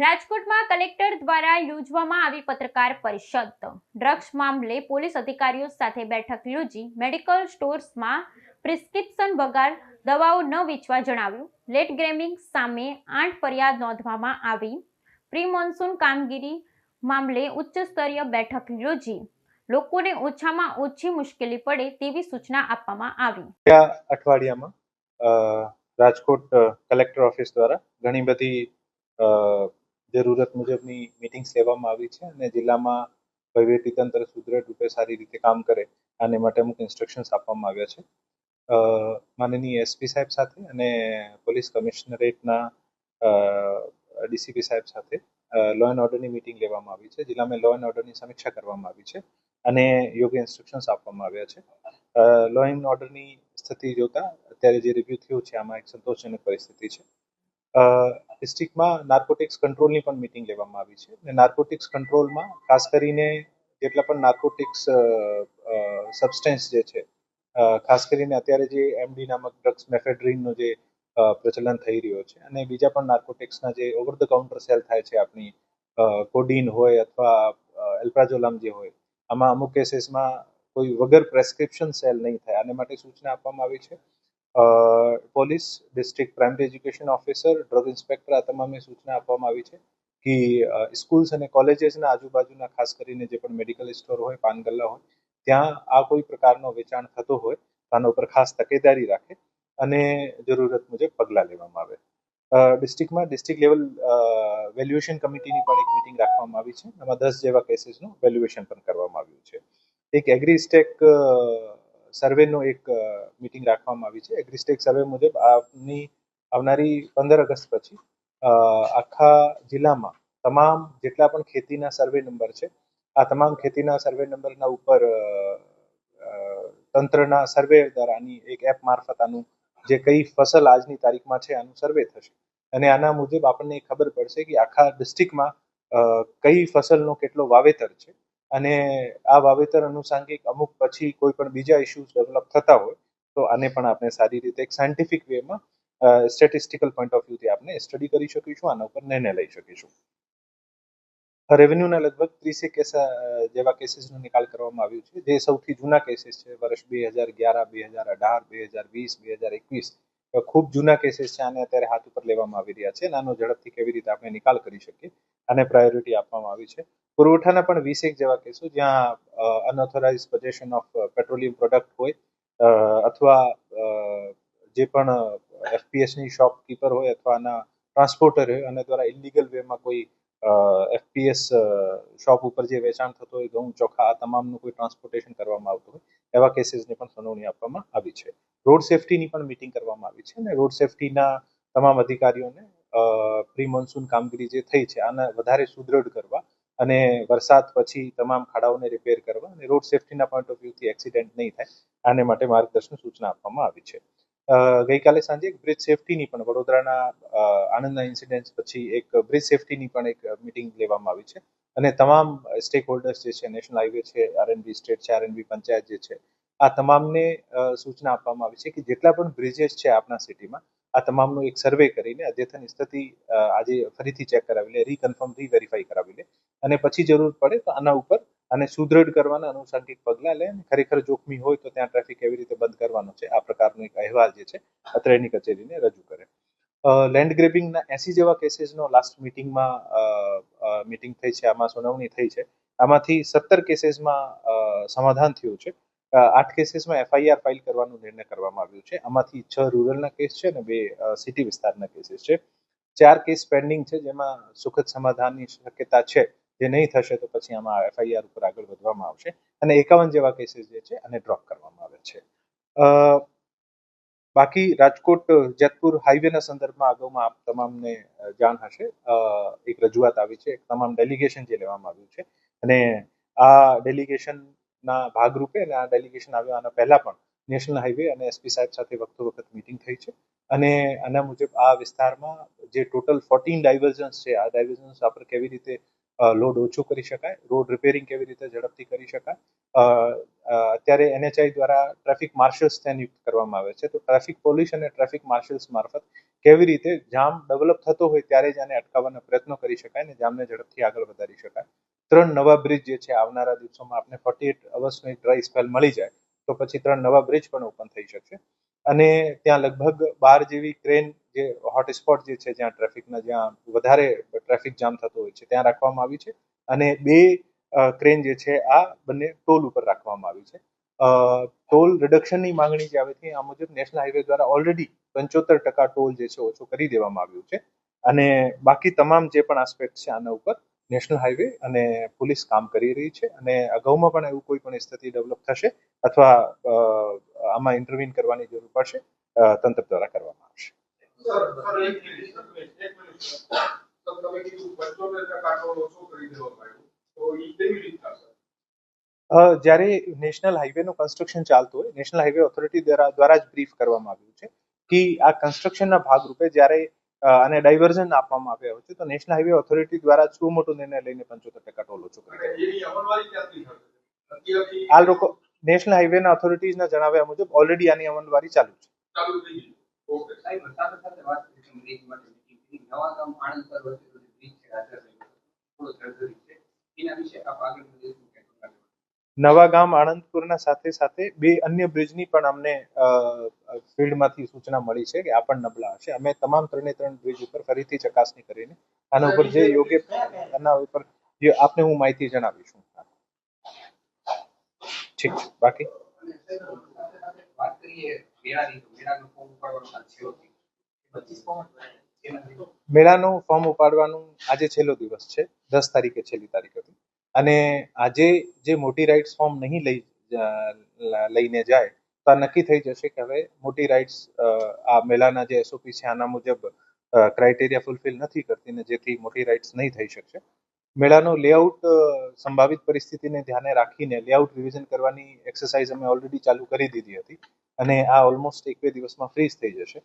રાજકોટમાં કલેક્ટર દ્વારા યોજવામાં આવી પત્રકાર પરિષદ. ડ્રગ્સ મામલે પોલીસ અધિકારીઓ સાથે બેઠક યોજી મેડિકલ સ્ટોર્સમાં પ્રિસ્ક્રિપ્શન વગર દવાઓ ન વેચવા જણાવ્યું. લેટ ગ્રેમિંગ સામે આઠ ફરિયાદ નોંધવામાં આવી. પ્રી મોન્સૂન કામગીરી મામલે ઉચ્ચ સ્તરીય બેઠક યોજી. લોકોને ઓછામાં ઓછી મુશ્કેલી પડે તેવી સૂચના આપવામાં આવી. અઠવાડિયામાં રાજકોટ કલેક્ટર ઓફિસ દ્વારા ઘણી બધી જરૂરત મુજબની મિટિંગ્સ લેવામાં આવી છે અને જિલ્લામાં વહીવટી તંત્ર સુદૃઢ રૂપે સારી રીતે કામ કરે આને માટે અમુક ઇન્સ્ટ્રક્શન્સ આપવામાં આવ્યા છે. માનનીય એસપી સાહેબ સાથે અને પોલીસ કમિશનરેટના ડીસીપી સાહેબ સાથે લો એન્ડ ઓર્ડરની મિટિંગ લેવામાં આવી છે. જિલ્લામાં લો એન્ડ ઓર્ડરની સમીક્ષા કરવામાં આવી છે અને યોગ્ય ઇન્સ્ટ્રક્શન્સ આપવામાં આવ્યા છે. લો એન્ડ ઓર્ડરની સ્થિતિ જોતા અત્યારે જે રિવ્યુ થયું છે, આમાં એક સંતોષજનક પરિસ્થિતિ છે. ડિસ્ટ્રિક્ટમાં નાર્કોટિક્સ કંટ્રોલની પણ મિટિંગ લેવામાં આવી છે. અને નાર્કોટિક્સ કંટ્રોલમાં ખાસ કરીને જેટલા પણ નાર્કોટિક્સ સબસ્ટેન્સ જે છે ખાસ કરીને અત્યારે જે એમડી નામક ડ્રગ્સ મેફેડ્રીનનો જે પ્રચલન થઈ રહ્યો છે અને બીજા પણ નાર્કોટિક્સના જે ઓવર ધ કાઉન્ટર સેલ થાય છે આપણી કોડીન હોય અથવા એલ્પ્રાઝોલામ જે હોય, આમાં અમુક કેસીસમાં કોઈ વગર પ્રેસ્ક્રિપ્શન સેલ નહીં થાય. આને માટે સૂચના આપવામાં આવી છે. Police district primary education officer, drug inspector આ તમામે સૂચના આપવામાં આવી છે કે સ્કૂલ્સ અને કોલેજીસના આજુબાજુના ખાસ કરીને જે પણ મેડિકલ સ્ટોર હોય પાન હોય, ત્યાં આ કોઈ પ્રકારનો વેચાણ થતો હોય, તો આના ઉપર ખાસ તકેદારી રાખે અને જરૂરત મુજબ પગલાં લેવામાં આવે. ડિસ્ટ્રિક્ટમાં ડિસ્ટ્રિક્ટ લેવલ વેલ્યુએશન કમિટીની પણ એક મિટિંગ રાખવામાં આવી છે. એમાં દસ જેવા કેસીસનું વેલ્યુએશન પણ કરવામાં આવ્યું છે. એક એગ્રીસ્ટેક સર્વેનો એક મિટિંગ રાખવામાં આવી છે. એગ્રીસ્ટેક સર્વે મુજબ આપની આવનારી પંદર ઓગસ્ટ પછી આખા જિલ્લામાં તમામ જેટલા પણ ખેતીના સર્વે નંબર છે, આ તમામ ખેતીના સર્વે નંબરના ઉપર તંત્રના સર્વે દ્વારા આની એક એપ મારફત આનું જે કઈ ફસલ આજની તારીખમાં છે આનું સર્વે થશે. અને આના મુજબ આપણને ખબર પડશે કે આખા ડિસ્ટ્રિક્ટમાં કઈ ફસલનો કેટલો વાવેતર છે. અને આ વાવેતર અનુસાંગિક અમુક પછી કોઈ પણ બીજા ઇસ્યુઝ ડેવલપ થતા હોય, તો આને પણ આપણે સારી રીતે એક સાયન્ટિફિક વેમાં સ્ટેટિસ્ટિકલ પોઈન્ટ ઓફ વ્યૂથી આપણે સ્ટડી કરી શકીશું, આના ઉપર નિર્ણય લઈ શકીશું. રેવન્યુના લગભગ ત્રીસેક કેસ જેવા કેસીસનો નિકાલ કરવામાં આવ્યો છે. જે સૌથી જૂના કેસીસ છે, વર્ષ બે હજાર અગિયાર, બે હજાર અઢાર, બે હજાર વીસ, બે હજાર એકવીસ ખૂબ જૂના કેસીસ છે, આને અત્યારે હાથ ઉપર લેવામાં આવી રહ્યા છે. નાનો ઝડપથી કેવી રીતે આપણે નિકાલ કરી શકીએ, આને પ્રાયોરિટી આપવામાં આવી છે. પુરવઠાના પણ વીસેક જેવા કેસો જ્યાં unauthorise possession of petroleum product હોય અથવા જે પણ એફપીએસની શોપકીપર હોય અથવા આના ટ્રાન્સપોર્ટર હોય અને દ્વારા ઇલીગલ વેમાં કોઈ એફપીએસ શોપ ઉપર જે વેચાણ થતું હોય, ઘઉં, ચોખા, આ તમામનું કોઈ ટ્રાન્સપોર્ટેશન કરવામાં આવતું હોય, એવા કેસીસની પણ સુનાવણી આપવામાં આવી છે. રોડ સેફટીની પણ મિટિંગ કરવામાં આવી છે અને રોડ સેફટીના તમામ અધિકારીઓને પ્રી મોન્સૂન કામગીરી જે થઈ છે, આને વધારે સુદૃઢ કરવા અને વરસાદ પછી તમામ ખાડાઓને રિપેર કરવા અને રોડ સેફટીના પોઈન્ટ ઓફ વ્યૂથી એક્સિડન્ટ નહીં થાય, આને માટે માર્ગદર્શન સૂચના આપવામાં આવી છે. ગઈકાલે સાંજે એક બ્રિજ સેફટીની પણ વડોદરાના આનંદના ઇન્સિડન્ટ પછી એક બ્રિજ સેફટીની પણ એક મિટિંગ લેવામાં આવી છે. અને તમામ સ્ટેક હોલ્ડર્સ જે છે નેશનલ હાઈવે છે આરએનબી સ્ટેટ છે આરએનબી પંચાયત જે છે, આ તમામને સૂચના આપવામાં આવી છે કે જેટલા પણ બ્રિજેસ છે આપણા સિટીમાં આ તમામનું એક સર્વે કરીને અદ્યતન સ્થિતિ આજે ફરીથી ચેક કરાવી લે રીકન્ફર્મ રીવેરીફાઈ કરાવી લે. અને પછી જરૂર પડે તો આના ઉપર અને સુદૃઢ કરવાના અનુસંધિત પગલાં લે ખરેખર જોખમી હોય તો ત્યાં ટ્રાફિક કેવી રીતે બંધ કરવાનો છે. આ પ્રકારનો એક અહેવાલ જે છે, અત્રેની કચેરીને રજૂ કરે. લેન્ડ ગ્રેબિંગના એસી જેવા કેસીસનો લાસ્ટ મિટિંગમાં મિટિંગ થઈ છે, આમાં સુનાવણી થઈ છે. આમાંથી સત્તર કેસીસમાં સમાધાન થયું છે. આઠ કેસીસમાં એફઆઈઆર ફાઇલ કરવાનો નિર્ણય કરવામાં આવ્યો છે. આમાંથી છ રૂરલના કેસ છે અને બે સિટી વિસ્તારના કેસીસ છે. ચાર કેસ પેન્ડિંગ છે જેમાં સુખદ સમાધાનની શક્યતા છે. જે નહીં થશે તો પછી આમાં એફઆઈઆર ઉપર આગળ વધવામાં આવશે. અને એકાવન જેવા કેસીસ જે છે આને ડ્રોપ કરવામાં આવે છે. બાકી રાજકોટ, જેતપુર હાઈવેના સંદર્ભમાં અગાઉમાં આપ તમામને જાણ હશે. એક રજૂઆત આવી છે. તમામ ડેલિગેશન જે લેવામાં આવ્યું છે. અને આ ડેલિગેશનના ભાગરૂપે અને આ ડેલિગેશન આવ્યા આના પહેલા પણ નેશનલ હાઈવે અને એસપી સાહેબ સાથે વખતો વખત મિટિંગ થઈ છે. અને આના મુજબ આ વિસ્તારમાં જે ટોટલ ફોર્ટીન ડાયવર્ઝન્સ છે, આ ડાયવર્ઝન્સ આપણે કેવી રીતે લોડ ઓછો કરી શકાય. રોડ રિપેરિંગ કેવી રીતે ઝડપથી કરી શકાય. અત્યારે એનએચઆઈ દ્વારા ટ્રાફિક માર્શલ્સ ત્યાં નિયુક્ત કરવામાં આવે છે. તો ટ્રાફિક પોલીસ અને ટ્રાફિક માર્શલ્સ મારફત કેવી રીતે જામ ડેવલપ થતો હોય ત્યારે જ આને અટકાવવાના પ્રયત્નો કરી શકાય અને જામને ઝડપથી આગળ વધારી શકાય. ત્રણ નવા બ્રિજ જે છે આવનારા દિવસોમાં આપણે ફોર્ટી એટ અવર્સનો એક ડ્રાય સ્પેલ મળી જાય. તો પછી ત્રણ નવા બ્રિજ પણ ઓપન થઈ શકશે. અને ત્યાં લગભગ બાર જેવી ક્રેન જે હોટસ્પોટ જે છે, જ્યાં ટ્રાફિકના જ્યાં વધારે ટ્રાફિક જામ થતો હોય છે, ત્યાં રાખવામાં આવી છે. અને બે ક્રેન જે છે, આ બંને ટોલ ઉપર રાખવામાં આવી છે. ટોલ રિડક્શનની માંગણી જે આવી હતી આ મુજબ નેશનલ હાઈવે દ્વારા ઓલરેડી પંચોતેર ટકા ટોલ જે છે, ઓછો કરી દેવામાં આવ્યું છે. અને બાકી તમામ જે પણ આસ્પેક્ટ છે, આના ઉપર નેશનલ હાઈવે અને પોલીસ કામ કરી રહી છે અને અગાઉમાં પણ એવું કોઈ પણ સ્થિતિ ડેવલપ થશે અથવા આમાં ઇન્ટરવીન કરવાની જરૂર પડશે તંત્ર દ્વારા કરવામાં આવશે. જ્યારે નેશનલ હાઈવેનું કન્સ્ટ્રક્શન ચાલતું હોય, નેશનલ હાઈવે ઓથોરિટી દ્વારા દ્વારા જ બ્રીફ કરવામાં આવ્યું છે કે આ કન્સ્ટ્રક્શનના ભાગરૂપે જ્યારે અ, આને ડાયવર્ઝન આપવામાં આવ્યા હોય છે. તો નેશનલ હાઈવે ઓથોરિટી દ્વારા શું મોટો નિર્ણય લઈને પંચોતેર ટકા ટોલ ઓછો કરી અને આ લોકો નેશનલ હાઈવેના ઓથોરિટીઝના જણાવ્યા મુજબ ઓલરેડી આની અમલવારી ચાલુ છે? નવા ગામ આણંદપુરના સાથે સાથે બે અન્ય બ્રિજની પણ અમને ફિલ્ડમાંથી સૂચના મળી છે કે આ પણ નબળા હશે. અમે તમામ ત્રણે ત્રણ બ્રિજ ઉપર ફરીથી ચકાસણી કરીને આના ઉપર જે યોગ્ય આના ઉપર જે આપને હું માહિતી જણાવીશું ઠીક છે. બાકી? મેળાનું ફોર્મ ઉપાડવાનું આજે છેલ્લો દિવસ છે. દસ તારીખે છેલ્લી તારીખ હતી. અને આજે જે મોટી રાઇટ્સ ફોર્મ નહીં લઈ લઈને જાય તો આ નક્કી થઈ જશે કે હવે મોટી રાઇડ્સ આ મેળાના જે એસઓપી છે આના મુજબ ક્રાઇટેરિયા ફૂલફિલ નથી કરતી ને જેથી મોટી રાઇડ્સ નહીં થઈ શકશે. મેળાનું લેઆઉટ સંભવિત પરિસ્થિતિને ધ્યાને રાખીને લેઆઉટ રિવિઝન કરવાની એક્સરસાઇઝ અમે ઓલરેડી ચાલુ કરી દીધી હતી અને આ ઓલમોસ્ટ એક બે દિવસમાં ફ્રીઝ થઈ જશે.